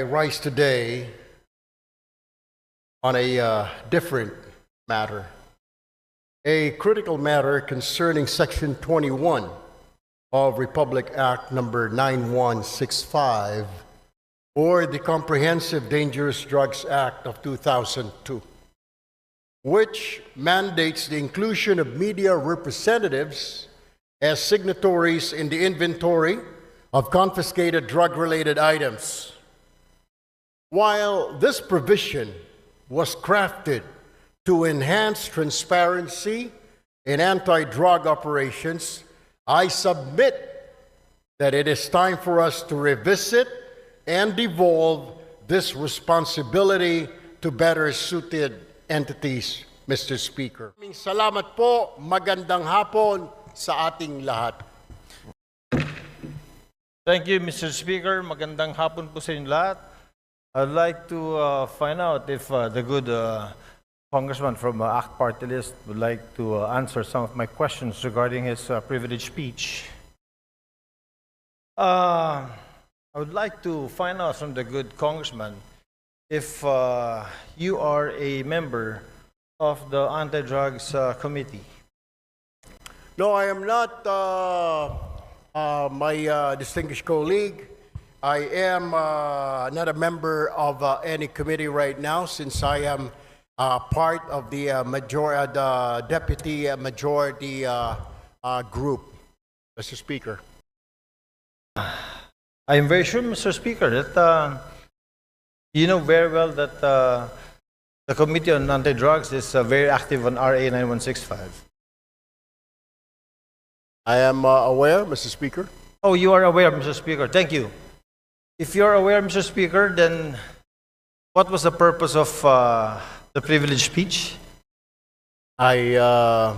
I rise today on a uh, different matter, a critical matter concerning Section 21 of Republic Act Number 9165, or the Comprehensive Dangerous Drugs Act of 2002, which mandates the inclusion of media representatives as signatories in the inventory of confiscated drug related items. While this provision was crafted to enhance transparency in anti drug operations, I submit that it is time for us to revisit and devolve this responsibility to better suited entities, Mr. Speaker. Salamat po, magandang hapon sa ating lahat. Thank you, Mr. Speaker. Magandang hapon po sa inyo lahat. I'd like to uh, find out if uh, the good uh, congressman from uh, ACT Party List would like to uh, answer some of my questions regarding his uh, privileged speech. Uh, I would like to find out from the good congressman if you are a member of the Anti-Drugs Committee. No, I am not my distinguished colleague. I am uh, not a member of uh, any committee right now since I am uh, part of the uh, major, uh, the deputy uh, majority uh, uh, group, Mr. Speaker. I am very sure, Mr. Speaker, that uh, you know very well that uh, the Committee on Anti-Drugs is uh, very active on RA 9165. I am uh, aware, Mr. Speaker. Oh, you are aware, Mr. Speaker. Thank you. If you are aware, Mr. Speaker, then what was the purpose of uh, the privileged speech? I uh,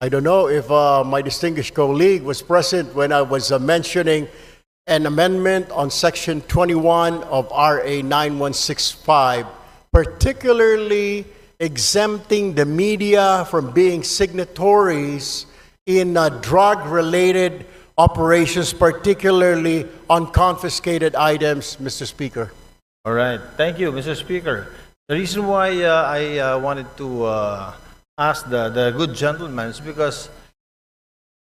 I don't know if uh, my distinguished colleague was present when I was uh, mentioning an amendment on Section 21 of RA 9165, particularly exempting the media from being signatories in uh, drug-related operations, particularly on confiscated items, Mr. Speaker. All right. Thank you, Mr. Speaker. The reason why uh, I uh, wanted to uh, ask the, the good gentleman is because,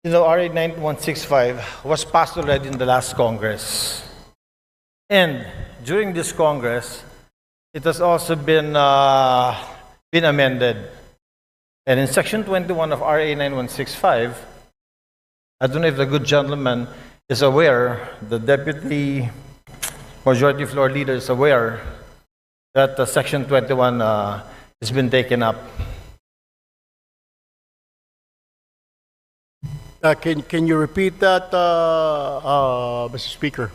you know, RA 9165 was passed already in the last Congress. And during this Congress, it has also been, uh, been amended. And in Section 21 of RA 9165, I don't know if the good gentleman is aware, the Deputy Majority Floor Leader is aware that uh, Section 21 uh, has been taken up. Uh, can, can you repeat that, uh, uh, Mr. Speaker?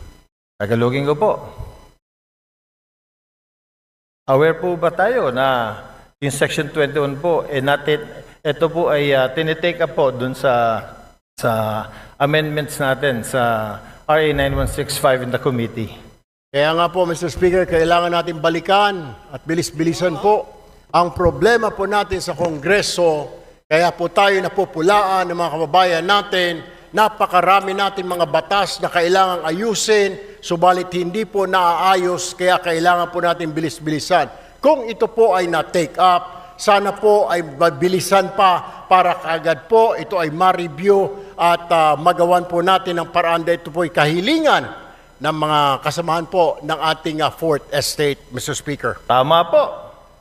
Tagalogin ko po. Aware po ba tayo na yung Section 21 po, eh natin, ito po ay uh, tinitake up po dun sa, sa amendments natin sa RA 9165 in the committee. Kaya nga po, Mr. Speaker, kailangan natin balikan at bilis-bilisan po ang problema po natin sa Kongreso. Kaya po tayo napupulaan ng mga kababayan natin. Napakarami natin mga batas na kailangang ayusin, subalit hindi po naaayos, kaya kailangan po natin bilis-bilisan. Kung ito po ay na-take up, sana po ay mabilisan pa para kaagad po ito ay ma-review at ah, magawan po natin ang paraan dahil ito po ay kahilingan ng mga kasamahan po ng ating uh, Fourth Estate, Mr. Speaker. Tama po.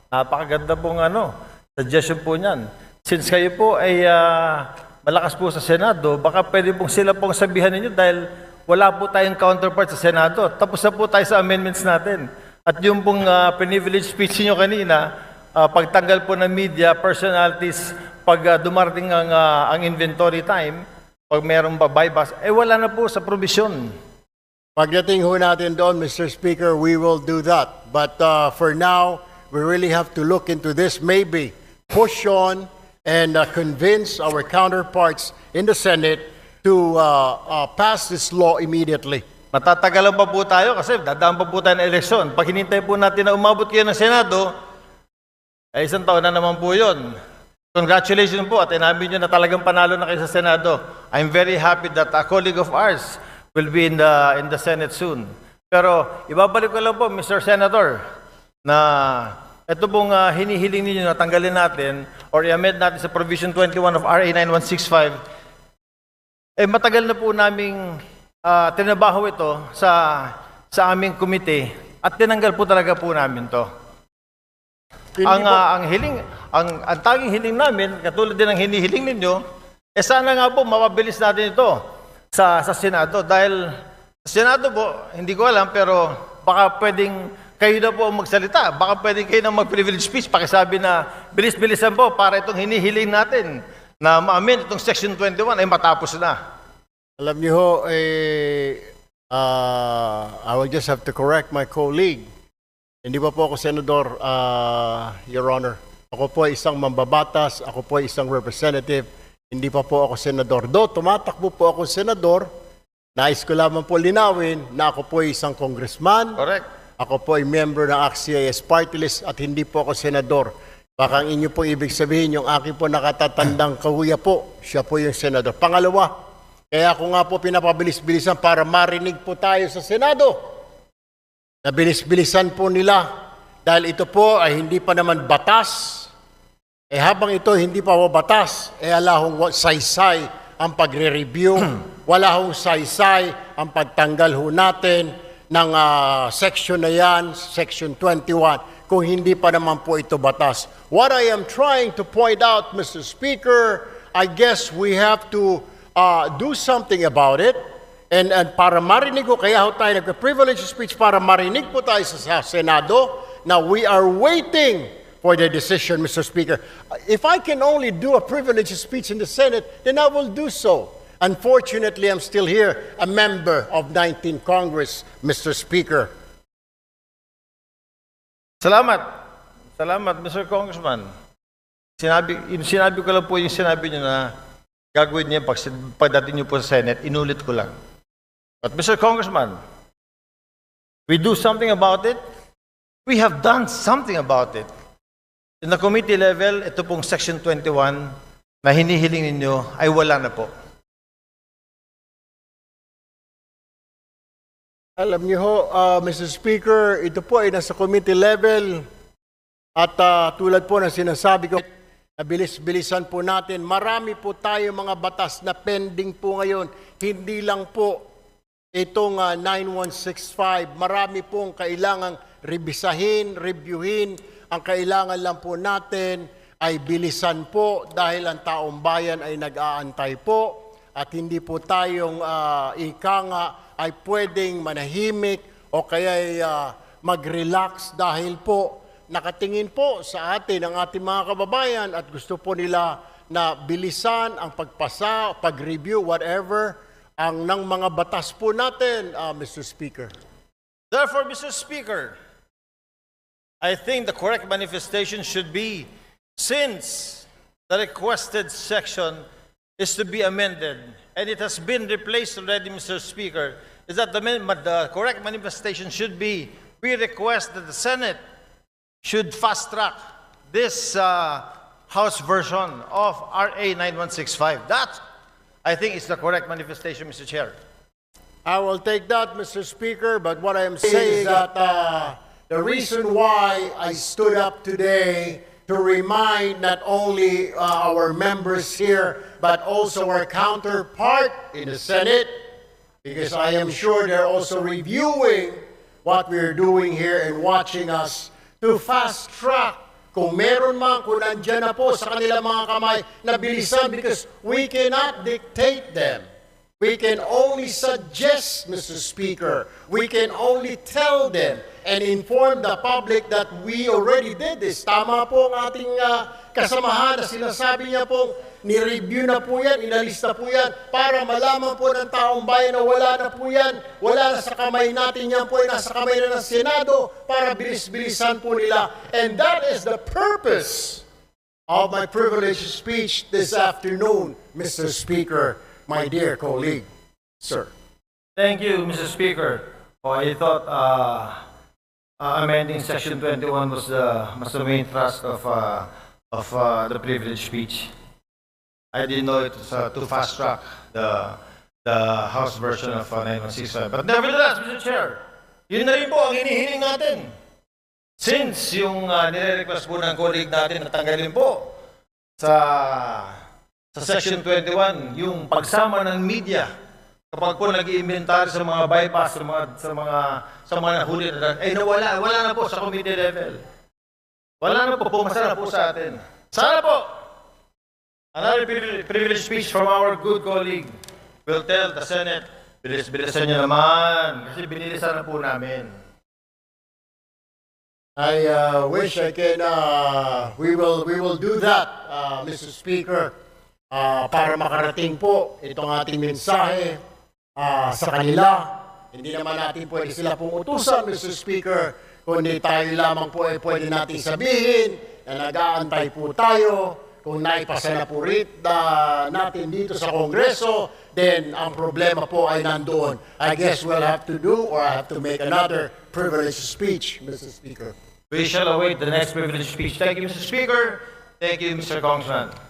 Napakaganda pong ano, suggestion po niyan. Since kayo po ay ah, malakas po sa Senado, baka pwede pong sila pong sabihan ninyo dahil wala po tayong counterpart sa Senado. Tapos na po tayo sa amendments natin. At yung pong uh, privilege speech niyo kanina, ah, pagtanggal po ng media, personalities, pag ah, dumarating ang, ah, ang inventory time, pag mayroong buybacks, eh wala na po sa provision. Pagdating ho natin doon, Mr. Speaker, we will do that. But uh, for now, we really have to look into this, maybe push on and uh, convince our counterparts in the Senate to uh, uh, pass this law immediately. Matatagalan pa po tayo kasi dadaan pa po tayo ng eleksyon. Pag hinintay po natin na umabot kayo ng Senado, ay isang taon na naman po yun. Congratulations po at inamin nyo na talagang panalo na kayo sa Senado. I'm very happy that a colleague of ours will be in the, in the Senate soon. Pero ibabalik ko lang po, Mr. Senator, na ito pong ah, hinihiling ninyo na tanggalin natin or i-amend natin sa Provision 21 of RA 9165, eh matagal na po naming ah, tinabaho ito sa sa aming komite at tinanggal po talaga po namin to. Ang ah, ang hiling ang ang tanging hiling namin katulad din ng hinihiling ninyo eh sana nga po mapabilis natin ito sa sa Senado dahil sa Senado po hindi ko alam pero baka pwedeng kayo na po magsalita baka pwedeng kayo na mag-privilege speech pakisabi na bilis-bilisan po para itong hinihiling natin na ma-amend itong section 21 ay matapos na. Alam niyo ho, eh, ah, I will just have to correct my colleague. Hindi pa po ako senador, ah, Your Honor. Ako po ay isang mambabatas, ako po ay isang representative, hindi pa po ako senador. Do, tumatakbo po ako senador, nais ko lamang po linawin na ako po ay isang congressman, Correct. ako po ay member ng AXIS Party List at hindi po ako senador. Baka ang inyo po ibig sabihin, yung aking po nakatatandang kahuya po, siya po yung senador. Pangalawa, kaya ako nga po pinapabilis-bilisan para marinig po tayo sa Senado. Nabilis-bilisan po nila dahil ito po ay hindi pa naman batas. Eh habang ito hindi pa batas, eh ala hong saysay ang pagre-review, wala hong saysay ang pagtanggal ho natin ng ah, section na yan, section 21, kung hindi pa naman po ito batas. What I am trying to point out, Mr. Speaker, I guess we have to uh, do something about it. And, and para marinig ko, kaya ho tayo nagka-privilege speech para marinig po tayo sa, Senado na we are waiting for the decision, Mr. Speaker. If I can only do a privilege speech in the Senate, then I will do so. Unfortunately, I'm still here, a member of 19 Congress, Mr. Speaker. Salamat. Salamat, Mr. Congressman. Sinabi, yung sinabi ko lang po yung sinabi niyo na gagawin niya pag, pagdating niyo po sa Senate, inulit ko lang. But Mr. Congressman, we do something about it. We have done something about it. In the committee level, ito pong Section 21 na hinihiling ninyo ay wala na po. Alam niyo ho, uh, Mr. Speaker, ito po ay nasa committee level at uh, tulad po ng sinasabi ko, nabilis-bilisan po natin. Marami po tayo mga batas na pending po ngayon. Hindi lang po itong uh, 9165. Marami pong kailangang rebisahin, reviewin. Ang kailangan lang po natin ay bilisan po dahil ang taong bayan ay nag-aantay po at hindi po tayong ah, ika ay pwedeng manahimik o kaya ah, mag-relax dahil po nakatingin po sa atin ang ating mga kababayan at gusto po nila na bilisan ang pagpasa, pag-review, whatever, ang ng mga batas po natin, ah, Mr. Speaker. Therefore, Mr. Speaker, I think the correct manifestation should be since the requested section is to be amended and it has been replaced already, Mr. Speaker, is that the, the correct manifestation should be we request that the Senate should fast track this uh, House version of RA 9165. That, I think, it's the correct manifestation, Mr. Chair. I will take that, Mr. Speaker, but what I am saying is that uh, the reason why I stood up today to remind not only uh, our members here, but also our counterpart in the Senate, because I am sure they're also reviewing what we're doing here and watching us to fast track kung meron man, kung nandyan na po sa kanilang mga kamay na bilisan because we cannot dictate them. We can only suggest, Mr. Speaker. We can only tell them and inform the public that we already did this. Tama po ang ating ah, kasamahan na sinasabi niya po, ni-review na po yan, inalista po yan, para malaman po ng taong bayan na wala na po yan, wala na sa kamay natin yan po, nasa kamay na ng Senado, para bilis-bilisan po nila. And that is the purpose of my privileged speech this afternoon, Mr. Speaker, my dear colleague. Sir. Thank you, Mr. Speaker. Oh, I thought uh, uh, amending Section 21 was the, was the main thrust of, uh, of uh, the privilege speech. I didn't know it was uh, to fast track the, the House version of uh, 9165. But nevertheless, Mr. Chair, Yun na rin po ang hinihiling natin. Since yung uh, nire-request po ng colleague natin na tanggalin po sa sa section 21 yung pagsama ng media kapag po nag-iimbentary sa mga bypass sa mga sa mga sa mga nahuli na eh nawala wala na po sa committee level. Wala na po pumasa na po sa atin. Sana po another privilege, speech from our good colleague will tell the Senate bilis-bilisan niyo naman kasi binilisan na po namin. I uh, wish I can, uh, we will, we will do that, uh, Mr. Speaker, uh, para makarating po itong ating mensahe uh, sa kanila. Hindi naman natin pwede sila pong utusan, Mr. Speaker, kundi tayo lamang po ay pwede natin sabihin na nag-aantay po tayo. Kung naipasa na po rin na natin dito sa Kongreso, then ang problema po ay nandoon. I guess we'll have to do or have to make another privileged speech, Mr. Speaker. We shall await the next privilege speech. Thank you, Mr. Speaker. Thank you, Mr. Congressman.